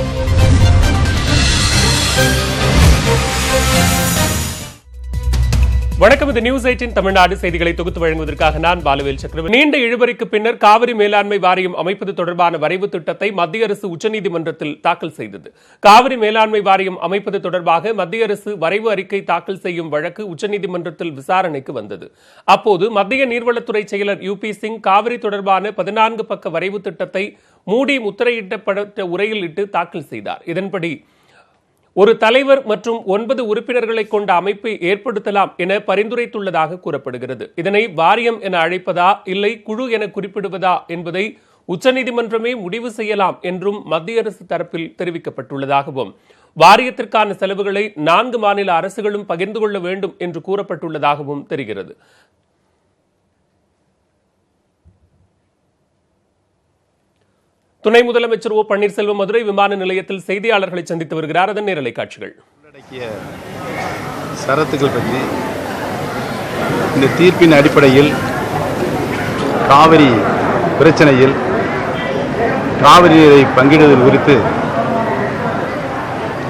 Thank you. வணக்கம். இது news eighteen Tamil Nadu செய்திகளை தொகுத்து வழங்குவதற்காக நான் பாலுவேல் சக்கரவர்த்தி. நீண்ட இழுபறிக்கு பின்னர் காவிரி மேலாண்மை வாரியம் அமைப்பது தொடர்பான வரைவு திட்டத்தை மத்திய அரசு உச்சநீதிமன்றத்தில் தாக்கல் செய்தது. காவிரி மேலாண்மை வாரியம் அமைப்பது தொடர்பாக மத்திய அரசு வரைவு அறிக்கை தாக்கல் செய்யும் வழக்கு உச்சநீதிமன்றத்தில் விசாரணைக்கு வந்தது. அப்போது மத்திய நீர்வளத்துறை செயலர் யு பி சிங் காவிரி தொடர்பான பதினான்கு பக்க வரைவு திட்டத்தை மூடி முத்திரையிட்டப்பட்ட உரையில் இட்டு தாக்கல் செய்தார். இதன்படி ஒரு தலைவர் மற்றும் ஒன்பது உறுப்பினர்களை கொண்ட அமைப்பை ஏற்படுத்தலாம் என பரிந்துரைத்துள்ளதாக கூறப்படுகிறது. இதனை வாரியம் என அழைப்பதா இல்லை குழு என குறிப்பிடுவதா என்பதை உச்சநீதிமன்றமே முடிவு செய்யலாம் என்றும் மத்திய அரசு தரப்பில் தெரிவிக்கப்பட்டுள்ளதாகவும் வாரியத்திற்கான செலவுகளை நான்கு மாநில அரசுகளும் பகிர்ந்து கொள்ள வேண்டும் என்று கூறப்பட்டுள்ளதாகவும் தெரிகிறது. துணை முதலமைச்சர் ஓ பன்னீர்செல்வம் மதுரை விமான நிலையத்தில் செய்தியாளர்களை சந்தித்து வருகிறார். அதன் நேரலை காட்சிகள். உள்ளடக்கிய சரத்துக்கள் பற்றி இந்த தீர்ப்பின் அடிப்படையில் காவிரி பிரச்சனையில் காவிரி நீரை பங்கிடுதல் குறித்து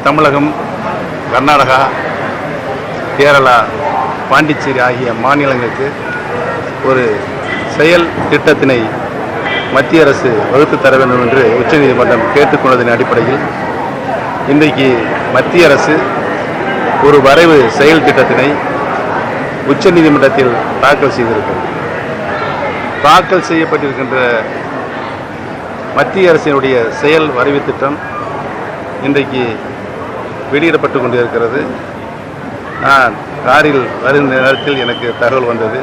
தமிழகம் கர்நாடகா கேரளா பாண்டிச்சேரி ஆகிய மாநிலங்களுக்கு ஒரு செயல் திட்டத்தினை மத்திய அரசு வகுத்து தர வேண்டும் என்று உச்சநீதிமன்றம் கேட்டுக்கொண்டதன் அடிப்படையில் இன்றைக்கு மத்திய அரசு ஒரு வரைவு செயல் திட்டத்தினை உச்சநீதிமன்றத்தில் தாக்கல் செய்திருக்கிறது. தாக்கல் செய்யப்பட்டிருக்கின்ற மத்திய அரசினுடைய செயல் வரைவு திட்டம் இன்றைக்கு வெளியிடப்பட்டு கொண்டிருக்கிறது. நான் காரில் வருகின்ற நேரத்தில் எனக்கு தகவல் வந்தது.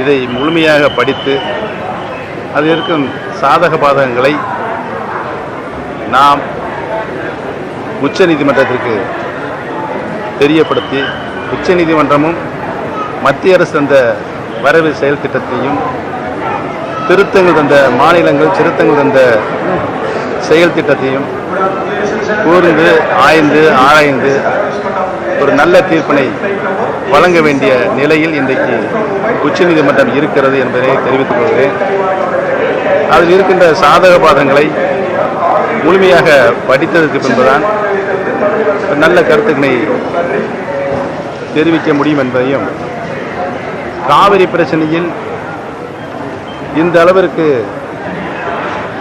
இதை முழுமையாக படித்து அது இருக்கும் சாதக பாதகங்களை நாம் உச்ச நீதிமன்றத்திற்கு தெரியப்படுத்தி உச்ச நீதிமன்றமும் மத்திய அரசு தந்த வரவு செயல் திட்டத்தையும் திருத்தங்கள் தந்த மாநிலங்கள் திருத்தங்கள் தந்த செயல் திட்டத்தையும் கூர்ந்து ஆய்ந்து ஆராய்ந்து ஒரு நல்ல தீர்ப்பினை வழங்க வேண்டிய நிலையில் இன்றைக்கு உச்சநீதிமன்றம் இருக்கிறது என்பதை தெரிவித்துக் கொள்கிறேன். அதில் இருக்கின்ற சாதக பாதங்களை முழுமையாக படித்ததற்கு பின்புதான் ஒரு நல்ல கருத்துக்களை தெரிவிக்க முடியும் என்பதையும் காவிரி பிரச்சனையில் இந்த அளவிற்கு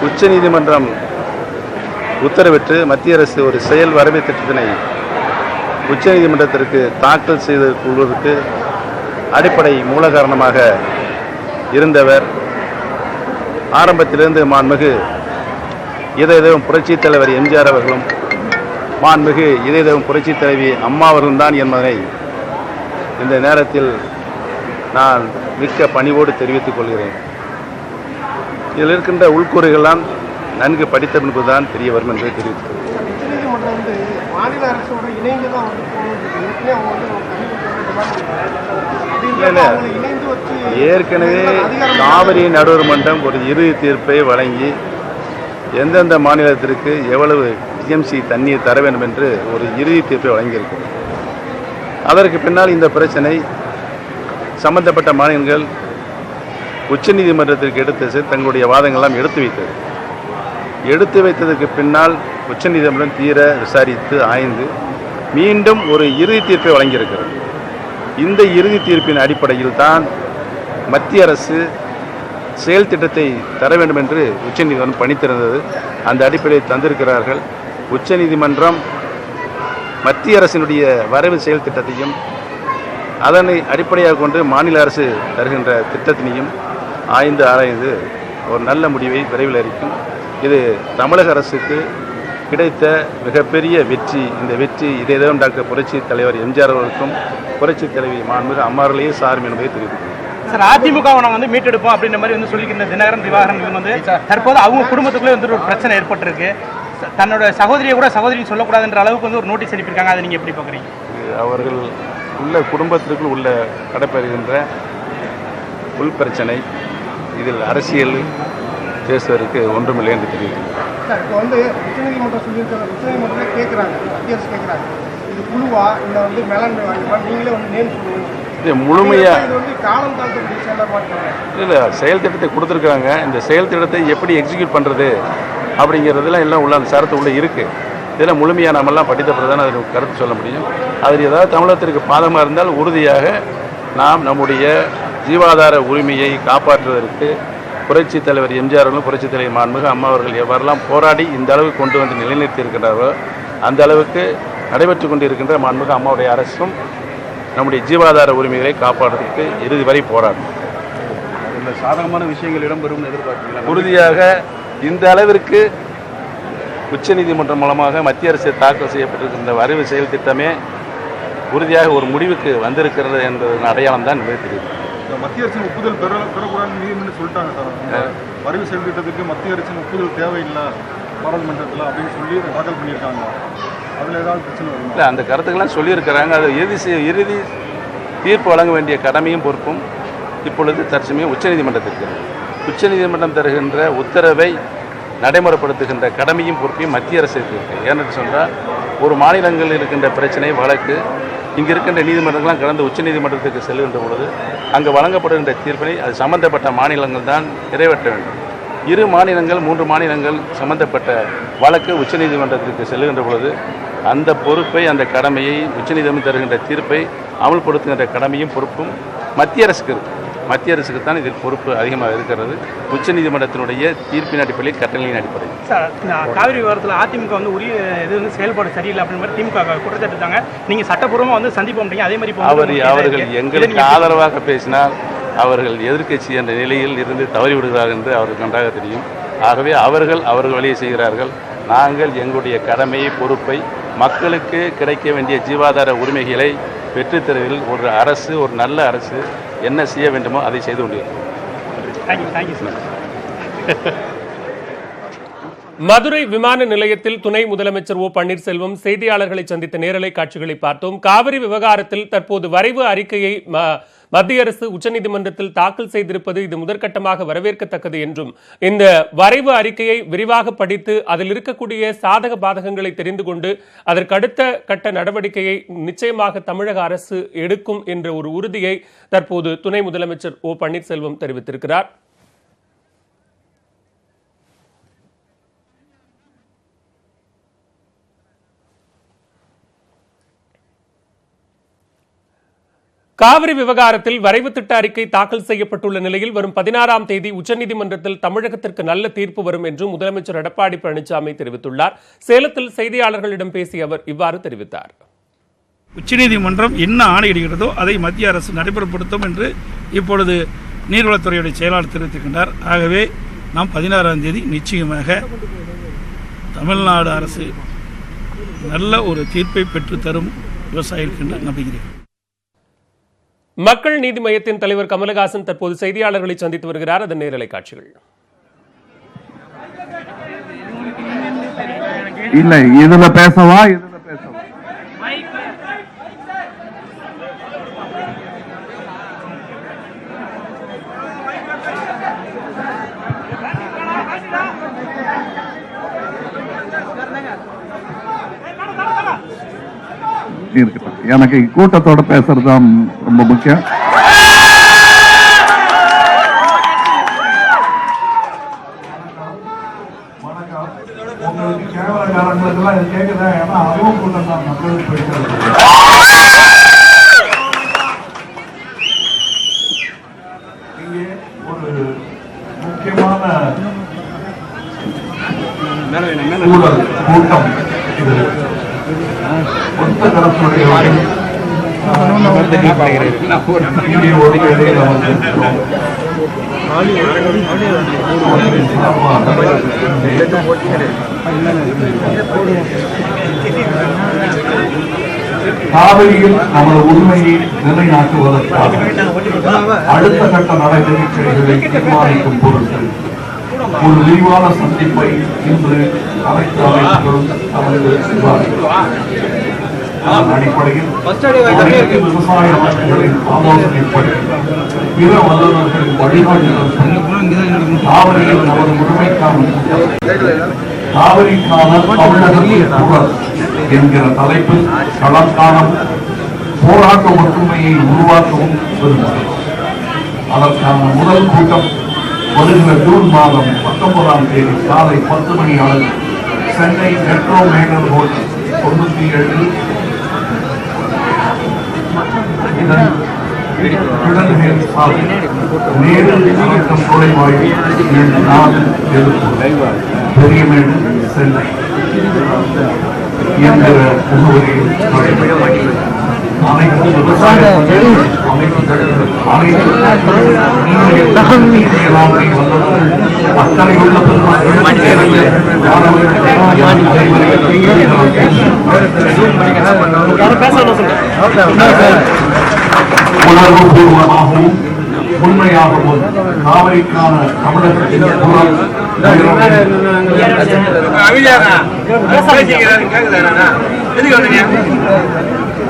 உச்சநீதிமன்றம் உத்தரவிட்டு மத்திய அரசு ஒரு செயல் வரவு திட்டத்தினை உச்சநீதிமன்றத்திற்கு தாக்கல் செய்து கொள்வதற்கு அடிப்படை மூல காரணமாக இருந்தவர் ஆரம்பத்திலிருந்து மாண்புமிகு இதயதேவம் புரட்சித் தலைவர் எம்ஜிஆர் அவர்களும் மாண்புமிகு இதயதேவம் புரட்சித் தலைவி அம்மா அவர்களும் தான் என்பதனை இந்த நேரத்தில் நான் மிக்க பணிவோடு தெரிவித்துக் கொள்கிறேன். இதில் இருக்கின்ற உள்கூறுகள்லாம் நன்கு படித்த பின்பு தான் தெரிய வரும் என்பதை தெரிவித்துக் கொள்கிறேன். ஏற்கனவே காவிரி நடுவர் மன்றம் ஒரு இறுதி தீர்ப்பை வழங்கி எந்தெந்த மாநிலத்திற்கு எவ்வளவு டிஎம்சி தண்ணீர் தர வேண்டும் என்று ஒரு இறுதி தீர்ப்பை வழங்கியிருக்கிறது அதற்கு பின்னால் இந்த பிரச்சனை சம்பந்தப்பட்ட மாநிலங்கள் உச்சநீதிமன்றத்திற்கு எடுத்து தங்களுடைய வாதங்கள்லாம் எடுத்து வைத்தது. எடுத்து வைத்ததற்கு பின்னால் உச்சநீதிமன்றம் தீர விசாரித்து ஆய்ந்து மீண்டும் ஒரு இறுதி தீர்ப்பை வழங்கியிருக்கிறது. இந்த இறுதி தீர்ப்பின் அடிப்படையில் தான் மத்திய அரசு செயல் திட்டத்தை தர வேண்டும் என்று உச்சநீதிமன்றம் பணித்திருந்தது. அந்த அடிப்படையில் தந்திருக்கிறார்கள். உச்சநீதிமன்றம் மத்திய அரசினுடைய வரவு செயல் திட்டத்தையும் அதனை அடிப்படையாக கொண்டு மாநில அரசு தருகின்ற திட்டத்தினையும் ஆய்ந்து ஆராய்ந்து ஒரு நல்ல முடிவை விரைவில் அறிக்கும். இது தமிழக அரசுக்கு கிடைத்த மிகப்பெரிய வெற்றி. இந்த வெற்றி இதேதான் டாக்டர் புரட்சி தலைவர் எம்ஜிஆர் அவர்களுக்கும் புரட்சி தலைவி மாண்புமிகு அம்மார்களையே சாரும் என்பதை தெரிவித்துள்ளது சார் நாங்கள் வந்து மீட்டெடுப்போம் அப்படின்ற மாதிரி வந்து சொல்லிக்கிற தினகரன் திவாகரன் வந்து தற்போது அவங்க குடும்பத்துக்குள்ளே வந்து ஒரு பிரச்சனை ஏற்பட்டிருக்கு. தன்னோட சகோதரியை கூட சகோதரின்னு சொல்லக்கூடாதுன்ற அளவுக்கு வந்து ஒரு நோட்டீஸ் அனுப்பியிருக்காங்க. அதை நீங்கள் எப்படி பார்க்குறீங்க அவர்கள் உள்ள குடும்பத்திற்குள் உள்ள நடைபெறுகின்ற உள் பிரச்சனை. இதில் அரசியல் பேசுவதற்கு ஒன்றுமில்லை என்று தெரிவிக்கிறேன் சார் இப்போ வந்து உச்சநீதிமன்றம் சொல்லியிருக்கிற உச்சநீதிமன்றமே கேட்குறாங்க மத்திய அரசு கேட்குறாங்க இது குழுவா? இல்லை வந்து மேலாண்மை நீங்களே வந்து நேம் சொல்லுவீங்க இது முழுமையாக இல்லை செயல் திட்டத்தை கொடுத்துருக்காங்க இந்த செயல் திட்டத்தை எப்படி எக்ஸிக்யூட் பண்ணுறது அப்படிங்கிறதுலாம் எல்லாம் உள்ள அந்த சரத்து உள்ளே இருக்குது இதெல்லாம் முழுமையாக நம்மெல்லாம் படித்த பிறகு தான் அதில் கருத்து சொல்ல முடியும். அதில் ஏதாவது தமிழகத்திற்கு பாதமாக இருந்தால் உறுதியாக நாம் நம்முடைய ஜீவாதார உரிமையை காப்பாற்றுவதற்கு புரட்சி தலைவர் எம்ஜிஆர் அவர்களும் புரட்சி தலைவர் மாண்புமிகு அம்மா அவர்கள் எவ்வாறெல்லாம் போராடி இந்த அளவுக்கு கொண்டு வந்து நிலைநிறுத்தி இருக்கின்றார்களோ அந்த அளவுக்கு நடைபெற்று கொண்டிருக்கின்ற மாண்புமிகு அம்மாவுடைய அரசும் நம்முடைய ஜீவாதார உரிமைகளை காப்பாற்றுவதற்கு இறுதி வரை போராடும். இந்த சாதகமான விஷயங்கள் இடம்பெறும் எதிர்பார்க்கிறீங்களா? உறுதியாக இந்த அளவிற்கு உச்சநீதிமன்றம் மூலமாக மத்திய அரசு தாக்கல் செய்யப்பட்டிருக்கின்ற வரைவு செயல் திட்டமே உறுதியாக ஒரு முடிவுக்கு வந்திருக்கிறது என்பதன் அடையாளம் தான் தெரியுது இந்த மத்திய அரசின் ஒப்புதல் பெற பெறக்கூடாதுன்னு நீதிமன்றம் சொல்லிட்டாங்க சார். வரைவு செயல் திட்டத்துக்கு மத்திய அரசின் ஒப்புதல் தேவையில்லை பாராளுமன்றத்தில் அப்படின்னு சொல்லி தாக்கல் பண்ணியிருக்காங்க. இல்லை அந்த கருத்துக்கெல்லாம் சொல்லியிருக்கிறாங்க. அது இறுதி இறுதி தீர்ப்பு வழங்க வேண்டிய கடமையும் பொறுப்பும் இப்பொழுது தற்சமயம் உச்சநீதிமன்றத்திற்கு உச்சநீதிமன்றம் தருகின்ற உத்தரவை நடைமுறைப்படுத்துகின்ற கடமையும் பொறுப்பையும் மத்திய அரசுக்கு இருக்குது ஏன்னு சொன்னால் ஒரு மாநிலங்களில் இருக்கின்ற பிரச்சனை வழக்கு இங்கே இருக்கின்ற நீதிமன்றங்கள்லாம் கடந்து உச்சநீதிமன்றத்துக்கு செல்கின்ற பொழுது அங்கே வழங்கப்படுகின்ற தீர்ப்பினை அது சம்பந்தப்பட்ட மாநிலங்கள் தான் நிறைவேற்ற வேண்டும். இரு மாநிலங்கள் மூன்று மாநிலங்கள் சம்பந்தப்பட்ட வழக்கு உச்சநீதிமன்றத்திற்கு செல்லுகின்ற பொழுது அந்த பொறுப்பை அந்த கடமையை உச்சநீதிமன்றம் தருகின்ற தீர்ப்பை அமல்படுத்துகின்ற கடமையும் பொறுப்பும் மத்திய அரசுக்கு மத்திய அரசுக்கு தான் இதில் பொறுப்பு அதிகமாக இருக்கிறது. உச்சநீதிமன்றத்தினுடைய தீர்ப்பின் அடிப்படையில் கட்டளையின் அடிப்படையில். சார் காவிரி விவகாரத்தில் அதிமுக வந்து உரிய இது வந்து செயல்பாடு சரியில்லை அப்படின்னு மாதிரி திமுக குற்றச்சாட்டு நீங்கள் சட்டப்பூர்வமாக வந்து சந்திப்போம் அதே மாதிரி அவர் அவர்கள் எங்களுக்கு ஆதரவாக பேசினால் அவர்கள் எதிர்க்கட்சி என்ற நிலையில் இருந்து தவறிவிடுகிறார்கள் என்று அவருக்கு நன்றாக தெரியும். ஆகவே அவர்கள் அவர்கள் வழியை செய்கிறார்கள். நாங்கள் எங்களுடைய கடமையை பொறுப்பை மக்களுக்கு கிடைக்க வேண்டிய ஜீவாதார உரிமைகளை பெற்றுத்தருவதில் ஒரு அரசு ஒரு நல்ல அரசு என்ன செய்ய வேண்டுமோ அதை செய்து கொண்டிருக்கிறோம். தேங்க்யூ தேங்க்யூ சார் மதுரை விமான நிலையத்தில் துணை முதலமைச்சர் ஓ பன்னீர்செல்வம் செய்தியாளர்களை சந்தித்த நேரலை காட்சிகளை பார்த்தோம். காவிரி விவகாரத்தில் தற்போது வரைவு அறிக்கையை மத்திய அரசு உச்சநீதிமன்றத்தில் தாக்கல் செய்திருப்பது இது முதற்கட்டமாக வரவேற்கத்தக்கது என்றும் இந்த வரைவு அறிக்கையை விரிவாக படித்து அதில் இருக்கக்கூடிய சாதக பாதகங்களை தெரிந்து கொண்டு அதற்கு அடுத்த கட்ட நடவடிக்கையை நிச்சயமாக தமிழக அரசு எடுக்கும் என்ற ஒரு உறுதியை தற்போது துணை முதலமைச்சர் ஓ பன்னீர்செல்வம் தெரிவித்திருக்கிறார். காவிரி விவகாரத்தில் வரைவு திட்ட அறிக்கை தாக்கல் செய்யப்பட்டுள்ள நிலையில் வரும் பதினாறாம் தேதி உச்சநீதிமன்றத்தில் தமிழகத்திற்கு நல்ல தீர்ப்பு வரும் என்று முதலமைச்சர் எடப்பாடி பழனிசாமி தெரிவித்துள்ளார். சேலத்தில் செய்தியாளர்களிடம் பேசிய அவர் இவ்வாறு தெரிவித்தார். உச்சநீதிமன்றம் என்ன ஆணையிடுகிறதோ அதை மத்திய அரசு நடைமுறைப்படுத்தும் என்று இப்பொழுது நீர்வளத்துறையுடைய செயலாளர் தெரிவித்திருக்கின்றார். ஆகவே நாம் பதினாறாம் தேதி நிச்சயமாக தமிழ்நாடு அரசு நல்ல ஒரு தீர்ப்பை பெற்றுத்தரும் விவசாயிகளுக்கு என்று நம்புகிறேன். மக்கள் நீதி மையத்தின் தலைவர் கமலஹாசன் தற்போது செய்தியாளர்களை சந்தித்து வருகிறார். அதன் நேரலை காட்சிகள். இல்ல இதுல பேசவா? இதுல பேசவா? இருக்கட்டும் எனக்கு கூட்டத்தோட பேசுறது தான் ரொம்ப முக்கியம். கூட்டம் இது. ஒத்த கரத்துடைய காவிரியில் நமது உரிமையை நிலைநாட்டுவதற்காக அடுத்த கட்ட நடவடிக்கைகளை தீர்மானிக்கும் பொருட்கள் ஒரு விரிவான சந்திப்பை இன்று அனைத்து அமைப்புகளும் கலந்து விவாதிக்கிறோம். அடிப்படையில் விவசாய அமைப்புகளின் ஆலோசனைப்படி பிற வல்லுநர்களின் வழிகாட்டுதல்படி காவிரியில் நமது உரிமைக்கான காவிரிக்கான தமிழகத்தின் குரல் என்கிற தலைப்பில் களம் காணும் போராட்ட ஒற்றுமையை உருவாக்கவும் விரும்புகிறோம். அதற்கான முதல் கூட்டம் வருகிற ஜூன் மாதம் பத்தொன்பதாம் தேதி காலை பத்து மணி அளவில் சென்னை மெட்ரோ மேனர் ரோட் தொண்ணூத்தி ஏழு இதன் இடதுமேல் சாலை நேரு வணக்கம் நுழைவாயில் நாலு எழுப்பூர் பெரியமேடு சென்னை என்கிற முகவரியில் நடைபெறும். அனைத்து விவசாய அமைப்புகள் அனைத்து மேலாண்மை வல்லுநர்கள் அக்கறை உள்ள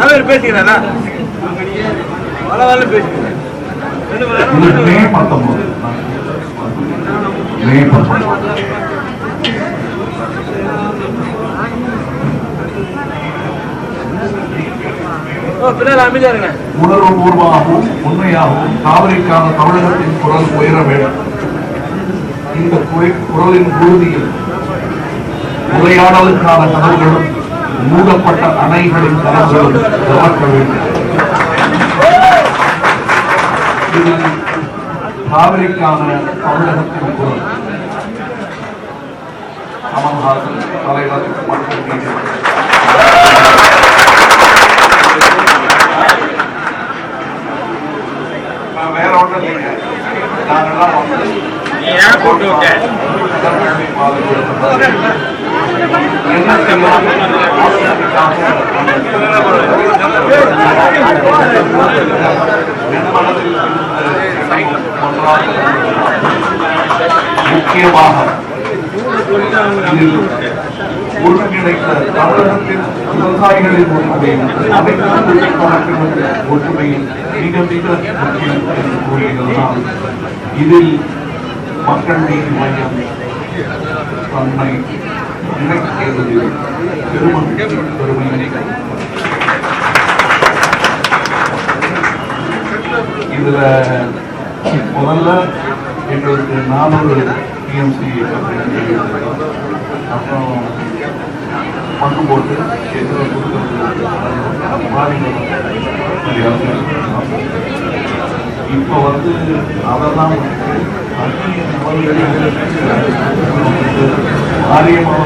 உண்மையாகவும் காவிரிக்கான தமிழகத்தின் குரல் இது மே பத்தொன்பது. மே பத்தொன்பது. உணர்வுபூர்வமாகவும் உண்மையாகவும் காவிரிக்கான தமிழகத்தின் குரல் உயர வேண்டும். இந்த குரலின் உறுதியில் உரையாடலுக்கான கதவுகளும் மூடப்பட்ட அணைகளின் கதவுகளும் திறக்க வேண்டும். காவிரிக்கான தமிழகத்தின் குரல். கமல்ஹாசன் தலைவர் மற்றும் நீதிமன்றம் வேற ஒன்றும் இல்லைங்க. நாங்கெல்லாம் வந்து என்ன முக்கியமாக இதில் தமிழகத்தின் விவசாயிகளின் ஒற்றுமை அனைத்து தொழிற்சங்கத்தின் மிக மிக முக்கியம் என்று கூறியதுதான். இதில் மக்கள் நீதி மையம் தன்னை இணைக்கிறது பெருமகிழ்ச்சி பெருமை இதுல முதல்ல எங்களுக்கு நானூறு டிஎம்சி அப்புறம் மண்ணு போட்டு எதிர கொடுக்கறது இப்போ வந்து அதெல்லாம் ஆரியமாக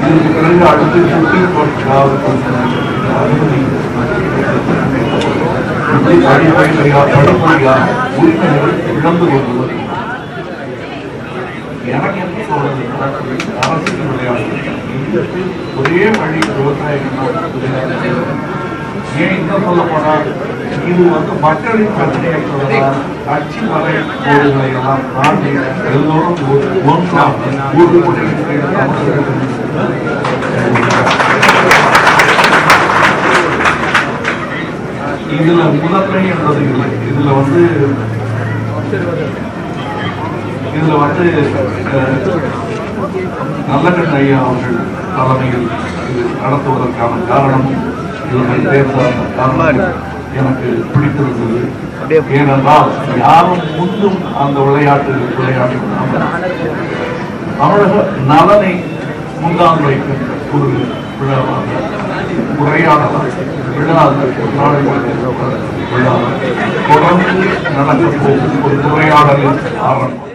இதுக்கு பிறகு அடுத்து சுப்ரீம் கோர்ட் அனுமதி படிப்படியா படிப்படியா இழந்து கொண்டு எனக்கு என்ன விளையாட்டு ஒரே வழி விவசாயம் ஏன் இன்னும் சொல்ல போனால் இது வந்து மக்களின் பிரச்சனையை சொல்லலாம் கட்சி வரை கோடுகளை எல்லாம் தாண்டி எல்லோரும் ஒரு ஒன்றாக இதுல முதன்மை என்பது இல்லை. இதுல வந்து இதுல வந்து நல்ல நல்லகண்ண ஐயா அவர்கள் தலைமையில் இது நடத்துவதற்கான காரணமும் இவர்கள் தேர்ந்த காரணம் எனக்கு பிடித்திருந்தது. ஏனென்றால் யாரும் முந்தும் அந்த விளையாட்டு விளையாட்டு தமிழக நலனை முன்தான் வைக்கும் ஒரு விழாவாக உரையாடலாம். விழா விழா தொடர்ந்து நடக்கப் போகும் ஒரு உரையாடலின் ஆரம்பம்.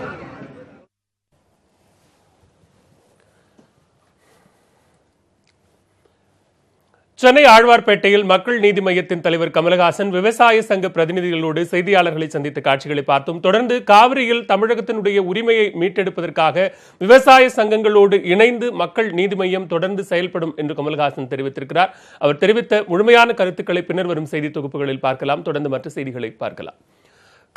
சென்னை ஆழ்வார்பேட்டையில் மக்கள் நீதி மையத்தின் தலைவர் கமலஹாசன் விவசாய சங்க பிரதிநிதிகளோடு செய்தியாளர்களை சந்தித்த காட்சிகளை பார்த்தோம். தொடர்ந்து காவிரியில் தமிழகத்தினுடைய உரிமையை மீட்டெடுப்பதற்காக விவசாய சங்கங்களோடு இணைந்து மக்கள் நீதி மையம் தொடர்ந்து செயல்படும் என்று கமல்ஹாசன் தெரிவித்திருக்கிறார். அவர் தெரிவித்த முழுமையான கருத்துக்களை பின்னர் வரும் செய்தி தொகுப்புகளில் பார்க்கலாம். தொடர்ந்து மற்ற செய்திகளை பார்க்கலாம்.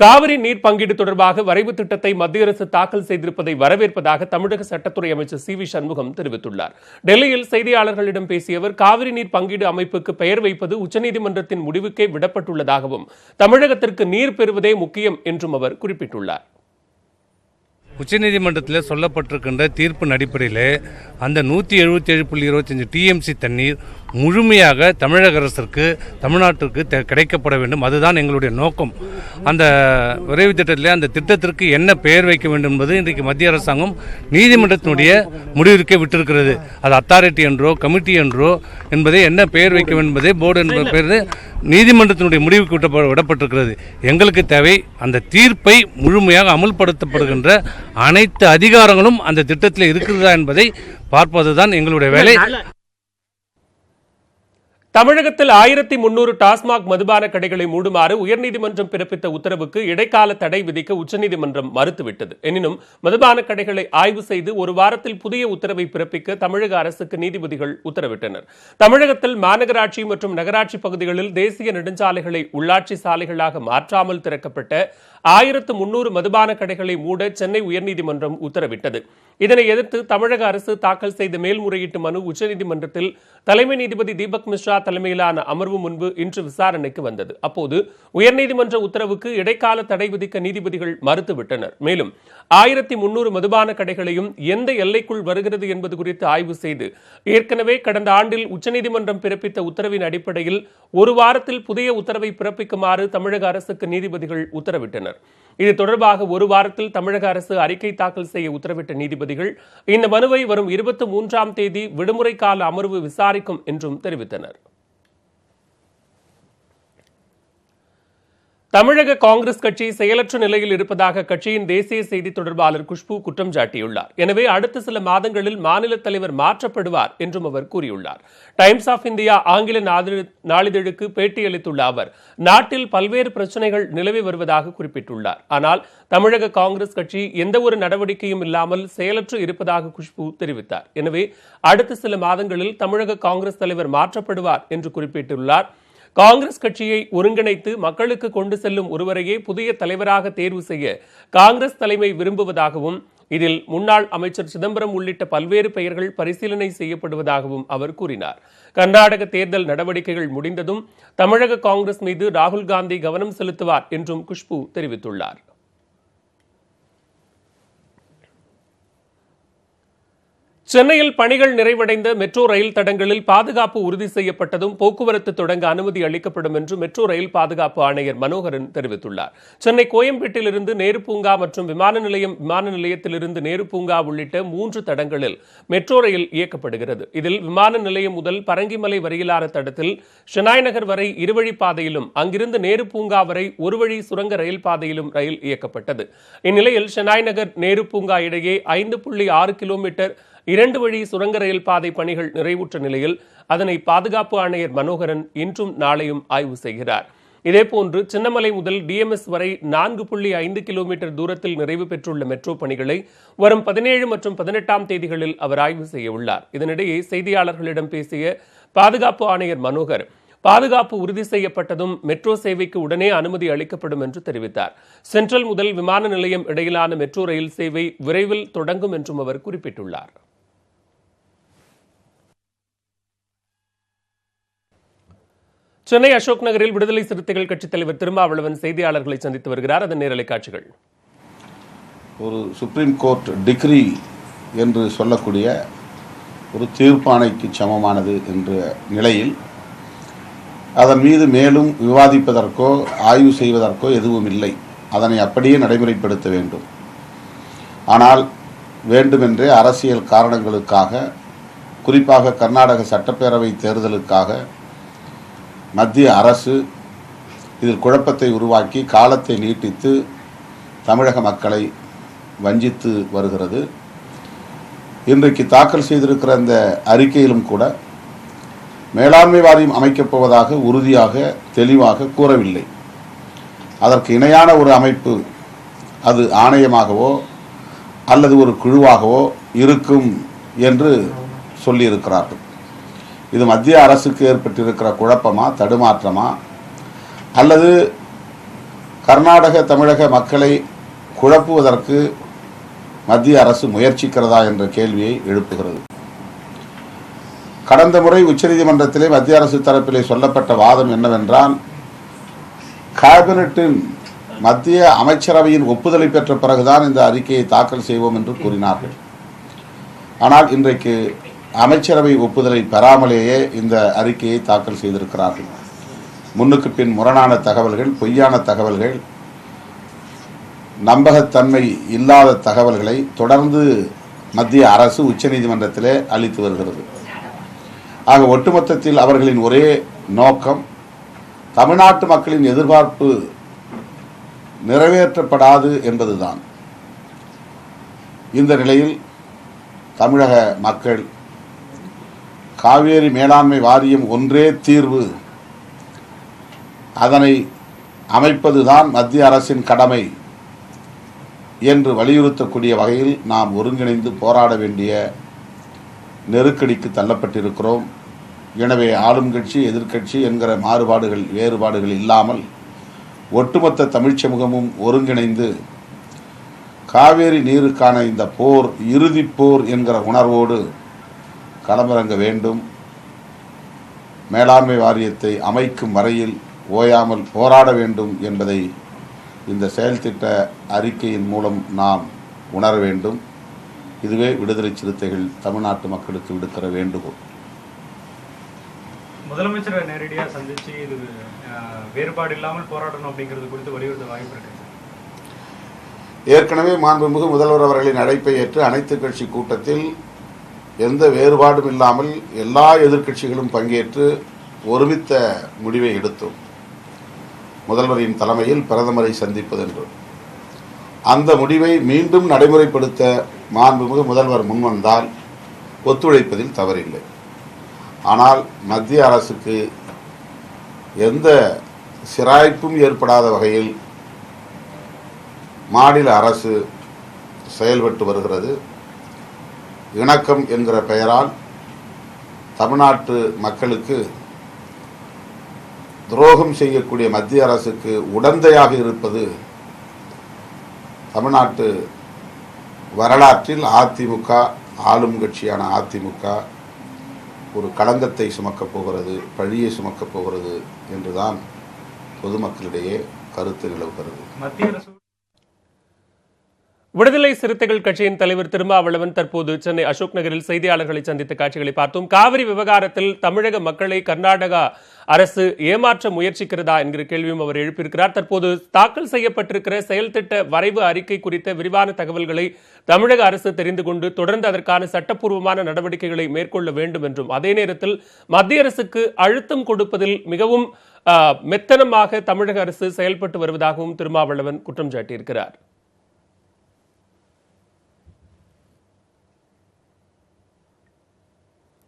காவிரி நீர் பங்கீடு தொடர்பாக வரைவு திட்டத்தை மத்திய அரசு தாக்கல் செய்திருப்பதை வரவேற்பதாக தமிழக சட்டத்துறை அமைச்சர் சி வி சண்முகம் தெரிவித்துள்ளார். டெல்லியில் செய்தியாளர்களிடம் பேசிய அவர் காவிரி நீர் பங்கீடு அமைப்புக்கு பெயர் வைப்பது உச்சநீதிமன்றத்தின் முடிவுக்கே விடப்பட்டுள்ளதாகவும் தமிழகத்திற்கு நீர் பெறுவதே முக்கியம் என்றும் அவர் குறிப்பிட்டுள்ளார். உச்சநீதிமன்றத்தில் சொல்லப்பட்டிருக்கின்ற தீர்ப்பின் அடிப்படையில் அந்த நூற்றி எழுபத்தி ஏழு புள்ளி இருபத்தஞ்சு டிஎம்சி தண்ணீர் முழுமையாக தமிழக அரசிற்கு தமிழ்நாட்டிற்கு கிடைக்கப்பட வேண்டும். அதுதான் எங்களுடைய நோக்கம். அந்த விரைவு திட்டத்திலே அந்த திட்டத்திற்கு என்ன பெயர் வைக்க வேண்டும் என்பது இன்றைக்கு மத்திய அரசாங்கம் நீதிமன்றத்தினுடைய முடிவிற்கே விட்டிருக்கிறது. அது அத்தாரிட்டி என்றோ கமிட்டி என்றோ என்பதை என்ன பெயர் வைக்க வேண்டும் என்பதை போர்டு என்ற பெயர் நீதிமன்றத்தினுடைய முடிவுக்கு விட்ட விடப்பட்டிருக்கிறது. எங்களுக்கு தேவை அந்த தீர்ப்பை முழுமையாக அமுல்படுத்தப்படுகின்ற அனைத்து அதிகாரங்களும் அந்த திட்டத்தில் இருக்கிறதா என்பதை பார்ப்பதுதான் எங்களுடைய வேலை. தமிழகத்தில் ஆயிரத்தி முன்னூறு டாஸ்மாக் மதுபான கடைகளை மூடுமாறு உயர்நீதிமன்றம் பிறப்பித்த உத்தரவுக்கு இடைக்கால தடை விதிக்க உச்சநீதிமன்றம் மறுத்துவிட்டது. எனினும் மதுபான கடைகளை ஆய்வு செய்து ஒரு வாரத்தில் புதிய உத்தரவை பிறப்பிக்க தமிழக அரசுக்கு நீதிபதிகள் உத்தரவிட்டனர். தமிழகத்தில் மாநகராட்சி மற்றும் நகராட்சி பகுதிகளில் தேசிய நெடுஞ்சாலைகளை உள்ளாட்சி சாலைகளாக மாற்றாமல் திறக்கப்பட்ட ஆயிரத்து முன்னூறு மதுபான கடைகளை மூட சென்னை உயர்நீதிமன்றம் உத்தரவிட்டது. இதனை எதிர்த்து தமிழக அரசு தாக்கல் செய்த மேல்முறையீட்டு மனு உச்சநீதிமன்றத்தில் தலைமை நீதிபதி தீபக் மிஸ்ரா தலைமையிலான அமர்வு முன்பு இன்று விசாரணைக்கு வந்தது. அப்போது உயர்நீதிமன்ற உத்தரவுக்கு இடைக்கால தடை விதிக்க நீதிபதிகள் மறுத்துவிட்டனர். மேலும் ஆயிரத்தி முன்னூறு மதுபான கடைகளையும் எந்த எல்லைக்குள் வருகிறது என்பது குறித்து ஆய்வு செய்து ஏற்கனவே கடந்த ஆண்டில் உச்சநீதிமன்றம் பிறப்பித்த உத்தரவின் அடிப்படையில் ஒரு வாரத்தில் புதிய உத்தரவை பிறப்பிக்குமாறு தமிழக அரசுக்கு நீதிபதிகள் உத்தரவிட்டனர். இது தொடர்பாக ஒரு வாரத்தில் தமிழக அரசு அறிக்கை தாக்கல் செய்ய உத்தரவிட்ட நீதிபதிகள் இந்த மனுவை வரும் இருபத்தி மூன்றாம் தேதி விடுமுறை கால அமர்வு விசாரிக்கும் என்றும் தெரிவித்தனர். தமிழக காங்கிரஸ் கட்சி செயலற்ற நிலையில் இருப்பதாக கட்சியின் தேசிய செய்தி தொடர்பாளர் குஷ்பு குற்றம் சாட்டியுள்ளார். எனவே அடுத்த சில மாதங்களில் மாநில தலைவர் மாற்றப்படுவார் என்றும் அவர் கூறியுள்ளார். டைம்ஸ் ஆஃப் இந்தியா ஆங்கில நாளிதழுக்கு பேட்டியளித்துள்ள அவர் நாட்டில் பல்வேறு பிரச்சனைகள் நிலவி வருவதாக குறிப்பிட்டுள்ளார். ஆனால் தமிழக காங்கிரஸ் கட்சி எந்த ஒரு நடவடிக்கையும் இல்லாமல் செயலற்று இருப்பதாக குஷ்பு தெரிவித்தார். எனவே அடுத்த சில மாதங்களில் தமிழக காங்கிரஸ் தலைவர் மாற்றப்படுவார் என்று குறிப்பிட்டுள்ளார். காங்கிரஸ் கட்சியை ஒருங்கிணைத்து மக்களுக்கு கொண்டு செல்லும் ஒருவரையே புதிய தலைவராக தேர்வு செய்ய காங்கிரஸ் தலைமை விரும்புவதாகவும் இதில் முன்னாள் அமைச்சர் சிதம்பரம் உள்ளிட்ட பல்வேறு பெயர்கள் பரிசீலனை செய்யப்படுவதாகவும் அவர் கூறினார். கர்நாடக தேர்தல் நடவடிக்கைகள் முடிந்ததும் தமிழக காங்கிரஸ் மீது ராகுல் காந்தி கவனம் செலுத்துவார் என்றும் குஷ்பு தெரிவித்துள்ளார். சென்னையில் பணிகள் நிறைவடைந்த மெட்ரோ ரயில் தடங்களில் பாதுகாப்பு உறுதி செய்யப்பட்டதும் போக்குவரத்து தொடங்க அனுமதி அளிக்கப்படும் என்று மெட்ரோ ரயில் பாதுகாப்பு ஆணையர் மனோகரன் தெரிவித்துள்ளார். சென்னை கோயம்பேட்டிலிருந்து நேரு பூங்கா மற்றும் விமான நிலையம் விமான நிலையத்திலிருந்து நேரு பூங்கா உள்ளிட்ட மூன்று தடங்களில் மெட்ரோ ரயில் இயக்கப்படுகிறது. இதில் விமான நிலையம் முதல் பரங்கிமலை வரையிலான தடத்தில் ஷெனாய் நகர் வரை இருவழி பாதையிலும் அங்கிருந்து நேரு பூங்கா வரை ஒரு வழி சுரங்க ரயில் பாதையிலும் ரயில் இயக்கப்பட்டது. இந்நிலையில் ஷெனாய் நகர் நேரு பூங்கா இடையே ஐந்து புள்ளி ஆறு கிலோமீட்டர் இரண்டு வழி சுரங்க ரயில் பாதை பணிகள் நிறைவுற்ற நிலையில் அதனை பாதுகாப்பு ஆணையர் மனோகரன் இன்றும் நாளையும் ஆய்வு செய்கிறார். இதேபோன்று சின்னமலை முதல் டிஎம்எஸ் வரை நான்கு புள்ளி ஐந்து கிலோமீட்டர் தூரத்தில் நிறைவு பெற்றுள்ள மெட்ரோ பணிகளை வரும் பதினேழு மற்றும் பதினெட்டாம் தேதிகளில் அவர் ஆய்வு செய்ய உள்ளார். இதனிடையே செய்தியாளர்களிடம் பேசிய பாதுகாப்பு ஆணையர் மனோகர் பாதுகாப்பு உறுதி செய்யப்பட்டதும் மெட்ரோ சேவைக்கு உடனே அனுமதி அளிக்கப்படும் என்று தெரிவித்தார். சென்ட்ரல் முதல் விமான நிலையம் இடையிலான மெட்ரோ ரயில் சேவை விரைவில் தொடங்கும் என்றும் அவர் குறிப்பிட்டுள்ளார். சென்னை அசோக் நகரில் விடுதலை சிறுத்தைகள் கட்சித் தலைவர் திருமாவளவன் செய்தியாளர்களை சந்தித்து வருகிறார். அதன் நேரலை காட்சிகள். ஒரு சுப்ரீம் கோர்ட் டிகிரி என்று சொல்லக்கூடிய ஒரு தீர்ப்பாணைக்கு சமமானது என்ற நிலையில் அதன் மீது மேலும் விவாதிப்பதற்கோ ஆய்வு செய்வதற்கோ எதுவும் இல்லை. அதனை அப்படியே நடைமுறைப்படுத்த வேண்டும். ஆனால் வேண்டுமென்றே அரசியல் காரணங்களுக்காக குறிப்பாக கர்நாடக சட்டப்பேரவை தேர்தலுக்காக மத்திய அரசு இதில் குழப்பத்தை உருவாக்கி காலத்தை நீட்டித்து தமிழக மக்களை வஞ்சித்து வருகிறது. இன்றைக்கு தாக்கல் செய்திருக்கிற அந்த அறிக்கையிலும் கூட மேலாண்மை வாரியம் அமைக்கப் போவதாக உறுதியாக தெளிவாக கூறவில்லை. அதற்கு இணையான ஒரு அமைப்பு அது ஆணையமாகவோ அல்லது ஒரு குழுவாகவோ இருக்கும் என்று சொல்லியிருக்கிறார்கள். இது மத்திய அரசுக்கு ஏற்பட்டிருக்கிற குழப்பமா தடுமாற்றமா? அல்லது கர்நாடக தமிழக மக்களை குழப்புவதற்கு மத்திய அரசு முயற்சிக்கிறதா என்ற கேள்வியை எழுப்புகிறது. கடந்த முறை உச்சநீதிமன்றத்திலே மத்திய அரசு தரப்பிலே சொல்லப்பட்ட வாதம் என்னவென்றால் கேபினட்டின் மத்திய அமைச்சரவையின் ஒப்புதலை பெற்ற பிறகுதான் இந்த அறிக்கையை தாக்கல் செய்வோம் என்று கூறினார்கள். ஆனால் இன்றைக்கு அமைச்சரவை ஒப்புதலை பெறாமலேயே இந்த அறிக்கையை தாக்கல் செய்திருக்கிறார்கள். முன்னுக்கு பின் முரணான தகவல்கள் பொய்யான தகவல்கள் நம்பகத்தன்மை இல்லாத தகவல்களை தொடர்ந்து மத்திய அரசு உச்சநீதிமன்றத்திலே அளித்து வருகிறது. ஆக ஒட்டுமொத்தத்தில் அவர்களின் ஒரே நோக்கம் தமிழ்நாட்டு மக்களின் எதிர்பார்ப்பு நிறைவேற்றப்படாது என்பதுதான். இந்த நிலையில் தமிழக மக்கள் காவேரி மேலாண்மை வாரியம் ஒன்றே தீர்வு. அதனை அமைப்பதுதான் மத்திய அரசின் கடமை என்று வலியுறுத்தக்கூடிய வகையில் நாம் ஒருங்கிணைந்து போராட வேண்டிய நெருக்கடிக்கு தள்ளப்பட்டிருக்கிறோம். எனவே ஆளும் கட்சி எதிர்க்கட்சி என்கிற மாறுபாடுகள் வேறுபாடுகள் இல்லாமல் ஒட்டுமொத்த தமிழ்ச் சமூகமும் ஒருங்கிணைந்து காவேரி நீருக்கான இந்த போர் இறுதிப் போர் என்கிற உணர்வோடு களமிறங்க வேண்டும். மேலாண்மை வாரியத்தை அமைக்கும் வரையில் ஓயாமல் போராட வேண்டும் என்பதை இந்த செயல்திட்ட அறிக்கையின் மூலம் நாம் உணர வேண்டும். இதுவே விடுதலை சிறுத்தைகள் தமிழ்நாட்டு மக்களுக்கு விடுக்கிற வேண்டுகோள். முதலமைச்சரை நேரடியாக சந்திச்சு இது வேறுபாடு இல்லாமல் போராடணும் அப்படிங்கிறது குறித்து வலியுறுத்த வாய்ப்பு இருக்கு ஏற்கனவே மாண்புமிகு முதல்வர் அவர்களின் அழைப்பை ஏற்று அனைத்து கட்சி கூட்டத்தில் எந்த வேறுபாடும் இல்லாமல் எல்லா எதிர்க்கட்சிகளும் பங்கேற்று ஒருமித்த முடிவை எடுத்தோம். முதல்வரின் தலைமையில் பிரதமரை சந்திப்பதென்று அந்த முடிவை மீண்டும் நடைமுறைப்படுத்த மாண்புமிகு முதல்வர் முன்வந்தால் ஒத்துழைப்பதில் தவறில்லை. ஆனால் மத்திய அரசுக்கு எந்த சிராய்ப்பும் ஏற்படாத வகையில் மாநில அரசு செயல்பட்டு வருகிறது. இணக்கம் என்கிற பெயரால் தமிழ்நாட்டு மக்களுக்கு துரோகம் செய்யக்கூடிய மத்திய அரசுக்கு உடந்தையாக இருப்பது தமிழ்நாட்டு வரலாற்றில் அதிமுக ஆளும் கட்சியான அதிமுக ஒரு களங்கத்தை சுமக்கப் போகிறது பழியை சுமக்கப் போகிறது என்றுதான் பொதுமக்களிடையே கருத்து நிலவுகிறது. மத்திய அரசு விடுதலை சிறுத்தைகள் கட்சியின் தலைவர் திருமாவளவன் தற்போது சென்னை அசோக் நகரில் செய்தியாளர்களை சந்தித்த காட்சிகளை பார்த்தோம். காவிரி விவகாரத்தில் தமிழக மக்களை கர்நாடகா அரசு ஏமாற்ற முயற்சிக்கிறதா என்கிற கேள்வியும் அவர் எழுப்பியிருக்கிறார். தற்போது தாக்கல் செய்யப்பட்டிருக்கிற செயல்திட்ட வரைவு அறிக்கை குறித்த விரிவான தகவல்களை தமிழக அரசு தெரிந்து கொண்டு தொடர்ந்து அதற்கான சட்டப்பூர்வமான நடவடிக்கைகளை மேற்கொள்ள வேண்டும் என்றும் அதே நேரத்தில் மத்திய அரசுக்கு அழுத்தம் கொடுப்பதில் மிகவும் ஆஹ், மெத்தனமாக தமிழக அரசு செயல்பட்டு வருவதாகவும் திருமாவளவன் குற்றம் சாட்டியிருக்கிறார்.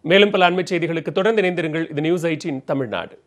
மேலும் பல அண்மை செய்திகளுக்கு தொடர்ந்து இணைந்திருங்கள். இது நியூஸ் எயிட்டின் தமிழ்நாடு.